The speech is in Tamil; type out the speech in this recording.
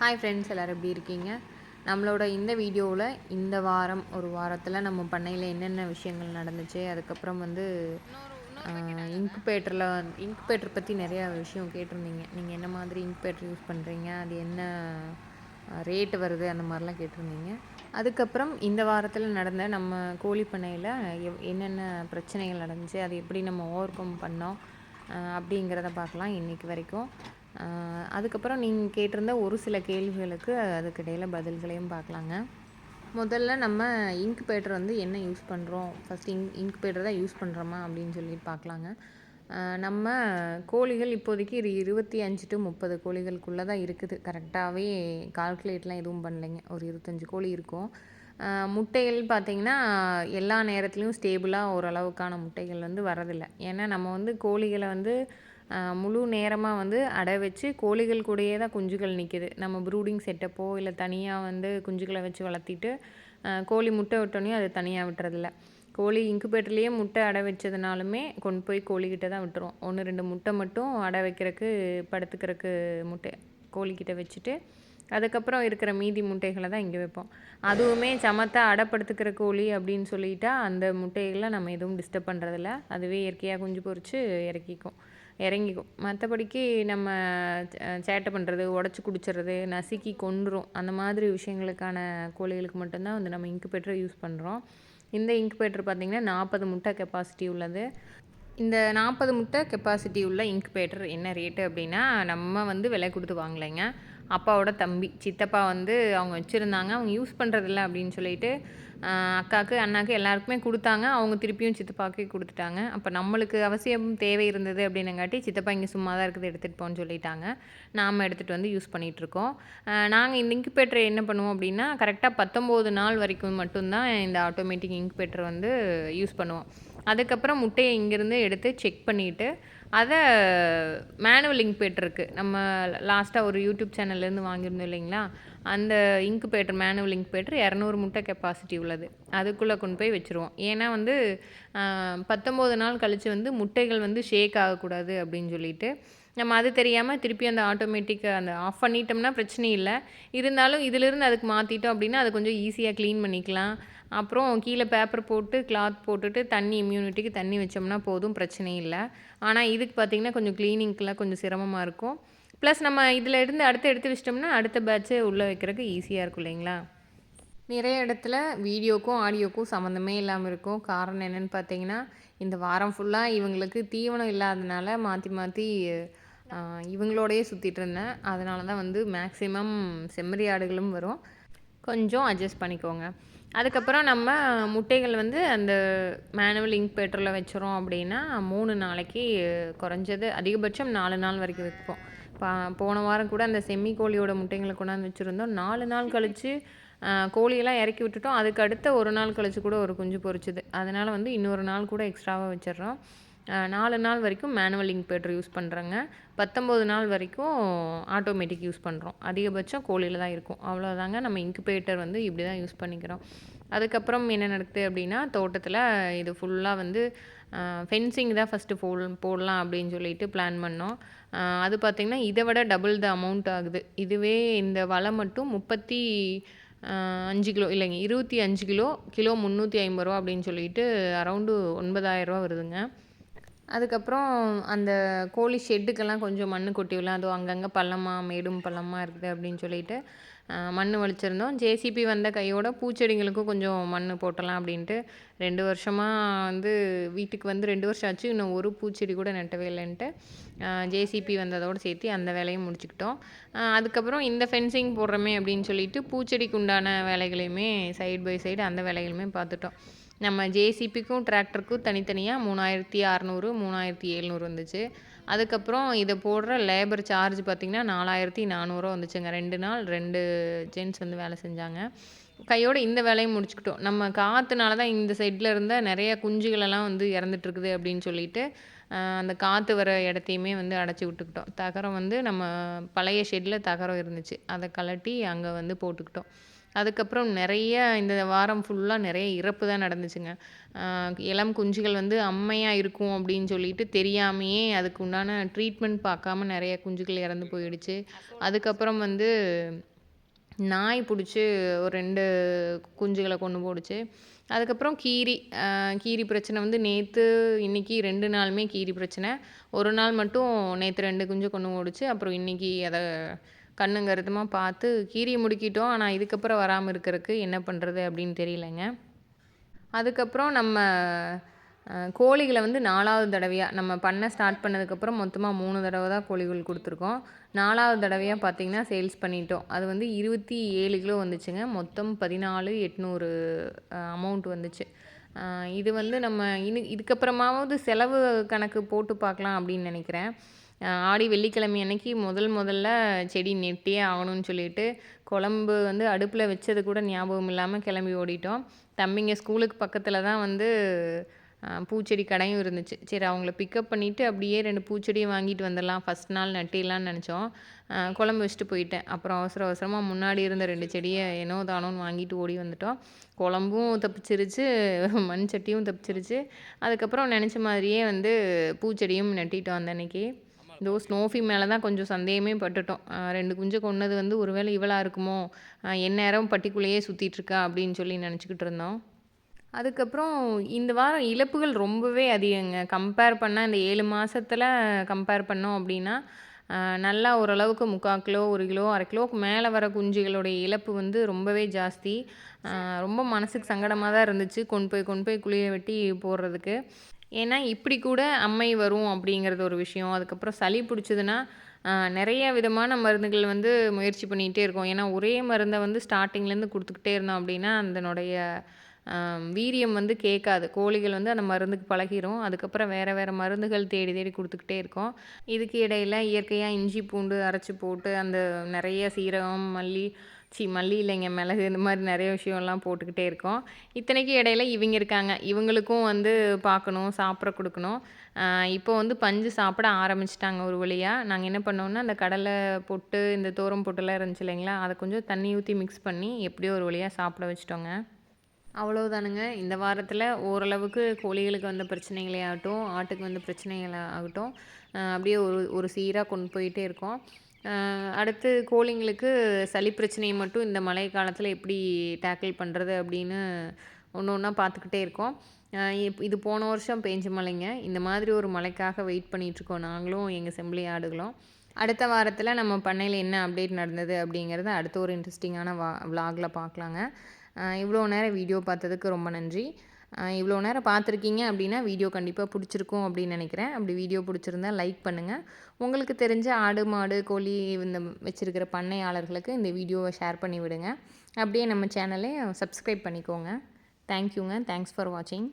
ஹாய் ஃப்ரெண்ட்ஸ் எல்லோரும் எப்படி இருக்கீங்க? நம்மளோட இந்த வீடியோவில் இந்த வாரம் ஒரு வாரத்தில் நம்ம பண்ணையில் என்னென்ன விஷயங்கள் நடந்துச்சு அதுக்கப்புறம் வந்து இன்குபேட்டரில் இன்குபேட்டர் பற்றி நிறையா விஷயம் கேட்டிருந்தீங்க. நீங்கள் என்ன மாதிரி இன்குபேட்டர் யூஸ் பண்ணுறீங்க அது என்ன ரேட்டு வருது? அந்த மாதிரிலாம் கேட்டிருந்தீங்க. அதுக்கப்புறம் இந்த வாரத்தில் நடந்த நம்ம கோழி பண்ணையில் எவ் என்னென்ன பிரச்சனைகள் நடந்துச்சு அது எப்படி நம்ம ஓவர் கம் பண்ணோம் அப்படிங்கிறத பார்க்கலாம் இன்றைக்கி வரைக்கும். அதுக்கப்புறம் நீங்கள் கேட்டிருந்த ஒரு சில கேள்விகளுக்கு அதுக்கு இடையில பதில்களையும் பார்க்கலாங்க. முதல்ல நம்ம இன்குபேட்டர் வந்து என்ன யூஸ் பண்ணுறோம் ஃபஸ்ட் இங்க் இன்குபேட்டர் தான் யூஸ் பண்ணுறோமா அப்படின்னு சொல்லி பார்க்கலாங்க. நம்ம கோழிகள் இப்போதைக்கு ஒரு இருபத்தி அஞ்சு டு முப்பது கோழிகளுக்குள்ளே தான் இருக்குது. கரெக்டாகவே கால்குலேட்லாம் எதுவும் பண்ணலைங்க. ஒரு இருபத்தஞ்சி கோழி இருக்கும். முட்டைகள் பார்த்திங்கன்னா எல்லா நேரத்துலையும் ஸ்டேபிளாக ஓரளவுக்கான முட்டைகள் வந்து வரதில்லை. ஏன்னா நம்ம வந்து கோழிகளை வந்து முழு நேரமாக வந்து அடை வச்சு கோழிகள் கூடயே தான் குஞ்சுகள் நிற்கிது நம்ம ப்ரூடிங் செட்டப்போ இல்லை தனியாக வந்து குஞ்சுகளை வச்சு வளர்த்திட்டு கோழி முட்டை விட்டோன்னே அது தனியாக விட்டுறதில்ல. கோழி இன்குபேட்டர்லேயே முட்டை அடை வச்சதுனாலுமே கொண்டு போய் கோழிக்கிட்ட தான் விட்டுரும். ஒன்று ரெண்டு முட்டை மட்டும் அடை வைக்கிறதுக்கு படுத்துக்கிறக்கு முட்டை கோழிக்கிட்ட வச்சுட்டு அதுக்கப்புறம் இருக்கிற மீதி முட்டைகளை தான் இங்கே வைப்போம். அதுவுமே சமத்தா அடைப்படுத்துக்கிற கோழி அப்படின்னு சொல்லிட்டா அந்த முட்டைகளை நம்ம எதுவும் டிஸ்டர்ப் பண்ணுறதில்ல அதுவே இயற்கையாக குஞ்சு பொரித்து இறக்கிக்கும். இறங்கிக்கும். மற்றபடிக்கு நம்ம சேட்டை பண்ணுறது உடச்சி குடிச்சிடுறது நசுக்கி கொன்றும் அந்த மாதிரி விஷயங்களுக்கான கோழிகளுக்கு மட்டும்தான் வந்து நம்ம இன்குபேட்டரை யூஸ் பண்ணுறோம் இந்த இன்குபேட்டர் பார்த்திங்கன்னா நாற்பது முட்டை கெப்பாசிட்டி உள்ளது. இந்த நாற்பது முட்டை கெப்பாசிட்டி உள்ள இன்குபேட்டர் என்ன ரேட்டு அப்படின்னா நம்ம வந்து விலை கொடுத்து வாங்கலைங்க. அப்பாவோட தம்பி. சித்தப்பா வந்து அவங்க வச்சுருந்தாங்க. அவங்க யூஸ் பண்ணுறதில்ல அப்படின்னு சொல்லிட்டு அக்காவுக்கு அண்ணாக்கு எல்லாருக்குமே கொடுத்தாங்க. அவங்க திருப்பியும் சித்தப்பாவுக்கே கொடுத்துட்டாங்க. அப்போ நம்மளுக்கு அவசியம் தேவை இருந்தது அப்படின்னங்காட்டி சித்தப்பா இங்கே சும்மா தான் இருக்குது எடுத்துகிட்டு போன்னு சொல்லிட்டாங்க. நாம் எடுத்துகிட்டு வந்து யூஸ் பண்ணிகிட்ருக்கோம் நாங்கள் இந்த இன்குபேட்டர் என்ன பண்ணுவோம் அப்படின்னா கரெக்டாக பத்தொம்போது நாள் வரைக்கும் மட்டும்தான் இந்த ஆட்டோமேட்டிக் இன்குபேட்டர் வந்து யூஸ் பண்ணுவோம். அதுக்கப்புறம் முட்டையை இங்கேருந்து எடுத்து செக் பண்ணிவிட்டு அதை மேனுவல் இன்குபேட்டர் இருக்குது நம்ம லாஸ்ட்டாக ஒரு யூடியூப் சேனல்லேருந்து வாங்கியிருந்தோம் இல்லைங்களா? அந்த இன்குபேட்டர் மேனுவல் இன்குபேட்டர் இரநூறு முட்டை கெப்பாசிட்டி உள்ளது. அதுக்குள்ளே கொண்டு போய் வச்சுருவோம். ஏன்னா வந்து பத்தொம்போது நாள் கழித்து வந்து முட்டைகள் வந்து ஷேக் ஆகக்கூடாது அப்படின்னு சொல்லிட்டு நம்ம அது தெரியாமல் திருப்பி அந்த ஆட்டோமேட்டிக் அந்த ஆஃப் பண்ணிட்டோம்னா பிரச்சனை இல்லை. இருந்தாலும் இதிலிருந்து அதுக்கு மாற்றிட்டோம் அப்படின்னா அது கொஞ்சம் ஈஸியாக க்ளீன் பண்ணிக்கலாம். அப்புறம் கீழே பேப்பர் போட்டு கிளாத் போட்டுட்டு தண்ணி இம்யூனிட்டிக்கு தண்ணி வச்சோம்னா போதும் பிரச்சனை இல்லை. ஆனால் இதுக்கு பார்த்திங்கன்னா கொஞ்சம் க்ளீனிங்க்கெலாம் கொஞ்சம் சிரமமாக இருக்கும். ப்ளஸ் நம்ம இதில் இருந்து அடுத்து எடுத்து வச்சிட்டோம்னா அடுத்த பேட்சை உள்ளே வைக்கிறதுக்கு ஈஸியாக இருக்கும் இல்லைங்களா? நிறைய இடத்துல வீடியோக்கும் ஆடியோக்கும் சம்மந்தமே இல்லாமல் இருக்கும். காரணம் என்னென்னு பார்த்தீங்கன்னா இந்த வாரம் ஃபுல்லாக இவங்களுக்கு தீவனம் இல்லாதனால மாற்றி மாற்றி இவங்களோடையே சுற்றிட்டு இருந்தேன். அதனால தான் வந்து மேக்ஸிமம் செம்மறி ஆடுகளும் வரும். கொஞ்சம் அட்ஜஸ்ட் பண்ணிக்கோங்க. அதுக்கப்புறம் நம்ம முட்டைகள் வந்து அந்த மேனுவல் இங்க் பேட்டரில் வச்சுறோம் அப்படின்னா மூணு நாளைக்கு குறைஞ்சது அதிகபட்சம் நாலு நாள் வரைக்கும் வைப்போம். பா போன வாரம் கூட அந்த செம்மி கோழியோட முட்டைகளை கொண்டாந்து வச்சுருந்தோம். நாலு நாள் கழித்து கோழியெல்லாம் இறக்கி விட்டுட்டோம். அதுக்கு அடுத்த ஒரு நாள் கழித்து கூட ஒரு குஞ்சு பொறிச்சுது அதனால் வந்து இன்னொரு நாள் கூட எக்ஸ்ட்ராவாக வச்சிடுறோம். நாலு நாள் வரைக்கும் மேனுவல் இன்குபேட்டர் யூஸ் பண்ணுறோங்க பத்தொம்போது நாள் வரைக்கும் ஆட்டோமேட்டிக் யூஸ் பண்ணுறோம் அதிகபட்சம் கோழியில் தான் இருக்கும். அவ்வளோதாங்க நம்ம இன்குபேட்டர் வந்து இப்படி தான் யூஸ் பண்ணிக்கிறோம். அதுக்கப்புறம் என்ன நடக்குது அப்படின்னா தோட்டத்தில் இது ஃபுல்லாக வந்து ஃபென்சிங் தான் ஃபஸ்ட்டு போல் போடலாம் அப்படின்னு சொல்லிட்டு பிளான் பண்ணோம். அது பார்த்திங்கன்னா இதை விட டபுள் த அமௌண்ட் ஆகுது. இதுவே இந்த வலை மட்டும் முப்பத்தி அஞ்சு கிலோ இல்லைங்க இருபத்தி அஞ்சு கிலோ கிலோ முந்நூற்றி ஐம்பது ரூபா அப்படின்னு சொல்லிட்டு அரௌண்டு ஒன்பதாயிரரூவா வருதுங்க. அதுக்கப்புறம் அந்த கோழி ஷெட்டுக்கெல்லாம் கொஞ்சம் மண் கொட்டி விடலாம் அதுவும் அங்கங்கே பள்ளமாக மேடும் பள்ளமாக இருக்குது அப்படின்னு சொல்லிட்டு மண் வலிச்சிருந்தோம். ஜேசிபி வந்த கையோட பூச்செடிங்களுக்கும் கொஞ்சம் மண் போட்டலாம் அப்படின்ட்டு ரெண்டு வருஷமாக வந்து வீட்டுக்கு வந்து ரெண்டு வருஷம் ஆச்சு. இன்னும் ஒரு பூச்செடி கூட நட்டவே இல்லைன்ட்டு ஜேசிபி வந்ததோடு சேர்த்து அந்த வேலையும் முடிச்சுக்கிட்டோம். அதுக்கப்புறம் இந்த ஃபென்சிங் போடுறோமே அப்படின்னு சொல்லிட்டு பூச்செடிக்கு உண்டான வேலைகளையுமே சைடு பை சைடு அந்த வேலைகளுமே பார்த்துட்டோம். நம்ம ஜேசிபிக்கும் டிராக்டருக்கும் தனித்தனியாக மூணாயிரத்தி அறநூறு மூணாயிரத்தி எழுநூறு வந்துச்சு. அதுக்கப்புறம் இதை போடுற லேபர் சார்ஜ் பார்த்திங்கன்னா நாலாயிரத்தி நானூறுவா வந்துச்சுங்க. ரெண்டு நாள் ரெண்டு ஜென்ட்ஸ் வந்து வேலை செஞ்சாங்க. கையோடு இந்த வேலையும் முடிச்சுக்கிட்டோம். நம்ம காற்றுனால தான் இந்த சைடில் இருந்த நிறைய குஞ்சுகளெல்லாம் வந்து இறந்துட்டுருக்குது அப்படின்னு சொல்லிட்டு அந்த காற்று வர இடத்தையுமே வந்து அடைச்சி விட்டுக்கிட்டோம். தகரம் வந்து நம்ம பழைய ஷெட்டில் தகரம் இருந்துச்சு. அதை கலட்டி அங்கே வந்து போட்டுக்கிட்டோம். அதுக்கப்புறம் நிறைய இந்த வாரம் ஃபுல்லாக நிறைய இறப்பு தான் நடந்துச்சுங்க. இளம் குஞ்சுகள் வந்து அம்மையாக இருக்கும் அப்படின்னு சொல்லிட்டு தெரியாமையே அதுக்கு உண்டான ட்ரீட்மெண்ட் பார்க்காம நிறைய குஞ்சுகள் இறந்து போயிடுச்சு. அதுக்கப்புறம் வந்து நாய் பிடிச்சி ஒரு ரெண்டு குஞ்சுகளை கொண்டு போடுச்சு. அதுக்கப்புறம் கீரி கீரி பிரச்சனை வந்து நேற்று இன்றைக்கி ரெண்டு நாளுமே கீரி பிரச்சனை. ஒரு நாள் மட்டும் நேற்று ரெண்டு குஞ்சு கொண்டு போடுச்சு. அப்புறம் இன்றைக்கி அதை கண்ணும் கருத்துமாக பார்த்து கீரியை முடுக்கிட்டோம் ஆனால் இதுக்கப்புறம் வராமல் இருக்கிறதுக்கு என்ன பண்ணுறது அப்படின்னு தெரியலைங்க. அதுக்கப்புறம் நம்ம கோழிகளை வந்து நாலாவது தடவையாக நம்ம பண்ண ஸ்டார்ட் பண்ணதுக்கப்புறம் மொத்தமாக மூணு தடவை தான் கோழிகள் கொடுத்துருக்கோம். நாலாவது தடவையாக பார்த்திங்கன்னா சேல்ஸ் பண்ணிட்டோம். அது வந்து இருபத்தி ஏழு கிலோ வந்துச்சுங்க. மொத்தம் பதினாலு எட்நூறு அமௌண்ட் வந்துச்சு. இது வந்து நம்ம இனி இதுக்கப்புறமாவது செலவு கணக்கு போட்டு பார்க்கலாம் அப்படின்னு நினைக்கிறேன். ஆடி வெள்ளிக்கிழமை அன்னைக்கு முதல் முதல்ல செடி நெட்டியே ஆகணும்னு சொல்லிட்டு குழம்பு வந்து அடுப்பில் வச்சது கூட ஞாபகம் இல்லாமல் கிளம்பி ஓடிட்டோம். தம்பிங்க ஸ்கூலுக்கு பக்கத்தில் தான் வந்து பூச்செடி கடையும் இருந்துச்சு. சரி அவங்கள பிக்கப் பண்ணிவிட்டு அப்படியே ரெண்டு பூச்செடியும் வாங்கிட்டு வந்துடலாம். ஃபஸ்ட் நாள் நட்டிடலான்னு நினச்சோம். குழம்பு வச்சுட்டு போயிட்டேன். அப்புறம் அவசர அவசரமாக முன்னாடி இருந்த ரெண்டு செடியை என்னோ தானோன்னு வாங்கிட்டு ஓடி வந்துட்டோம். குழம்பும் தப்பிச்சிருச்சு மண் சட்டியும் தப்பிச்சிருச்சு. அதுக்கப்புறம் நினச்ச மாதிரியே வந்து பூச்செடியும் நட்டிட்டோம் அந்த அன்னைக்கு. இதோ ஸ்னோஃபி மேலே தான் கொஞ்சம் சந்தேகமே பட்டுட்டோம். ரெண்டு குஞ்சு கொண்டது வந்து ஒருவேளை இவளாக இருக்குமோ? எந்நேரம் பட்டிக்குள்ளேயே சுற்றிட்டுருக்கா அப்படின்னு சொல்லி நினச்சிக்கிட்டு இருந்தோம். அதுக்கப்புறம் இந்த வாரம் இழப்புகள் ரொம்பவே அதிகங்க. கம்பேர் பண்ணால் இந்த ஏழு மாதத்தில் கம்பேர் பண்ணோம் அப்படின்னா நல்லா ஓரளவுக்கு முக்கால் கிலோ ஒரு கிலோ அரை கிலோவுக்கு மேலே வர குஞ்சுகளுடைய இழப்பு வந்து ரொம்பவே ஜாஸ்தி. ரொம்ப மனசுக்கு சங்கடமாக தான் இருந்துச்சு. கொண்டு போய் கொண்டு போய் குழியை வெட்டி போடுறதுக்கு. ஏன்னா இப்படி கூட அம்மை வரும் அப்படிங்கிறது ஒரு விஷயம். அதுக்கப்புறம் சளி பிடிச்சதுன்னா நிறைய விதமான மருந்துகள் வந்து முயற்சி பண்ணிகிட்டே இருக்கோம். ஏன்னா ஒரே மருந்தை வந்து ஸ்டார்டிங்லேருந்து கொடுத்துக்கிட்டே இருந்தோம் அப்படின்னா அதனுடைய வீரியம் வந்து கேட்காது. கோழிகள் வந்து அந்த மருந்துக்கு பழகிரும். அதுக்கப்புறம் வேறு வேறு மருந்துகள் தேடி தேடி கொடுத்துக்கிட்டே இருக்கோம். இதுக்கு இடையில் இயற்கையாக இஞ்சி பூண்டு அரைச்சி போட்டு அந்த நிறைய சீரகம் மல்லி சி மல்லி இல்லைங்க மிளகு இந்த மாதிரி நிறைய விஷயம்லாம் போட்டுக்கிட்டே இருக்கோம். இத்தனைக்கு இடையில இவங்க இருக்காங்க. இவங்களுக்கும் வந்து பார்க்கணும் சாப்பிட கொடுக்கணும். இப்போ வந்து பஞ்சு சாப்பிட ஆரம்பிச்சிட்டாங்க ஒரு வழியாக நாங்கள் என்ன பண்ணோம்னா அந்த கடலை பொட்டு இந்த தோரம் பொட்டுலாம் இருந்துச்சு இல்லைங்களா? அதை கொஞ்சம் தண்ணி ஊற்றி மிக்ஸ் பண்ணி எப்படியோ ஒரு வழியாக சாப்பிட வச்சிட்டோங்க. அவ்வளோதானுங்க இந்த வாரத்தில் ஓரளவுக்கு கோழிகளுக்கு வந்த பிரச்சனைகளே ஆகட்டும் ஆட்டுக்கு வந்த பிரச்சனைகள் ஆகட்டும். அப்படியே ஒரு ஒரு சீராக கொண்டு போயிட்டே இருக்கோம். அடுத்து கோழிங்களுக்கு சளி பிரச்சனையை மட்டும் இந்த மழை காலத்தில் எப்படி டேக்கிள் பண்ணுறது அப்படின்னு ஒன்று ஒன்றா பார்த்துக்கிட்டே இருக்கோம். இது போன வருஷம் பெஞ்ச மழைங்க. இந்த மாதிரி ஒரு மழைக்காக வெயிட் பண்ணிகிட்ருக்கோம் நாங்களும் எங்கள் செம்பிளி ஆடுகளும். அடுத்த வாரத்தில் நம்ம பண்ணையில் என்ன அப்டேட் நடந்தது அப்படிங்கிறத அடுத்த ஒரு இன்ட்ரெஸ்டிங்கான வா விலாகில் பார்க்கலாங்க. இவ்வளோ நேரம் வீடியோ பார்த்ததுக்கு ரொம்ப நன்றி. இவ்வளோ நேரம் பார்த்துருக்கீங்க அப்படின்னா வீடியோ கண்டிப்பாக பிடிச்சிருக்கும் அப்படின்னு நினைக்கிறேன். அப்படி வீடியோ பிடிச்சிருந்தா லைக் பண்ணுங்கள் உங்களுக்கு தெரிஞ்ச ஆடு மாடு கோழி இந்த வச்சுருக்கிற பண்ணையாளர்களுக்கு இந்த வீடியோவை ஷேர் பண்ணி விடுங்க அப்படியே நம்ம சேனலை சப்ஸ்கிரைப் பண்ணிக்கோங்க. தேங்க்யூங்க தேங்க்ஸ் ஃபார் வாட்சிங்